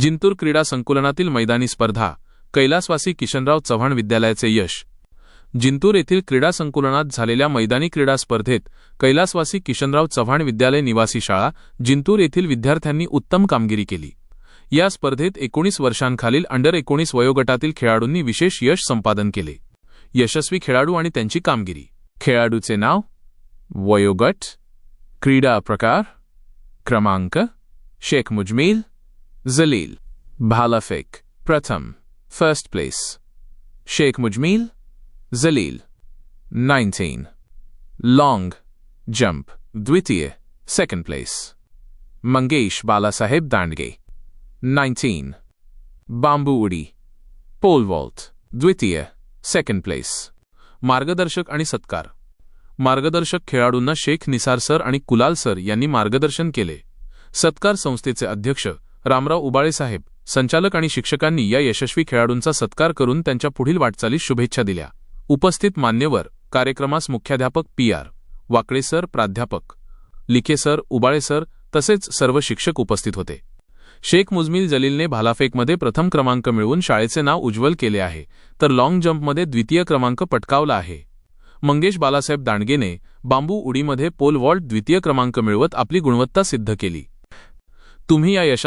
जिंतूर क्रीडा संकुलनातील मैदानी स्पर्धा कैलासवासी किशनराव चव्हाण विद्यालयाचे यश. जिंतूर येथील क्रीडा संकुलनात झालेल्या मैदानी क्रीडा स्पर्धेत कैलासवासी किशनराव चव्हाण विद्यालय निवासी शाळा जिंतूर येथील विद्यार्थ्यांनी उत्तम कामगिरी केली. या स्पर्धेत एकोणीस वर्षांखालील अंडर एकोणीस वयोगटातील खेळाडूंनी विशेष यश संपादन केले. यशस्वी खेळाडू आणि त्यांची कामगिरी. खेळाडूचे नाव? वयोगट. क्रीडा प्रकार? क्रमांक? शेख मुजमील. जलील भालाफेक प्रथम first place Shaikh Mujmil Jalil nineteen long jump द्वितीय second place Mangesh Balasaheb Dandge nineteen बांबू उडी पोल वॉल्ट द्वितीय सेकंड प्लेस मार्गदर्शक आणि सत्कार मार्गदर्शक खेळाडूंना शेख निसार सर आणि कुलाल सर यांनी मार्गदर्शन केले. सत्कार संस्थेचे अध्यक्ष रामराव उबाळे साहेब संचालक आणि शिक्षकांनी या यशस्वी खेळाडूंचा सत्कार करून त्यांच्या पुढील वाटचालीस शुभेच्छा दिल्या. उपस्थित मान्यवर कार्यक्रमास मुख्याध्यापक पी आर वाकळे सर प्राध्यापक लिखे सर उबाळे सर तसेच सर्व शिक्षक उपस्थित होते. शेख मुजमिल जलीलने भालाफेकमध्ये प्रथम क्रमांक मिळवून शाळेचे नाव उज्ज्वल केले आहे तर लाँग जंपमध्ये द्वितीय क्रमांक पटकावला आहे. मंगेश बालासाहेब दांडगेने बांबू उडीमध्ये पोल वॉल्ट द्वितीय क्रमांक मिळवत आपली गुणवत्ता सिद्ध केली. तुम्ही या यशा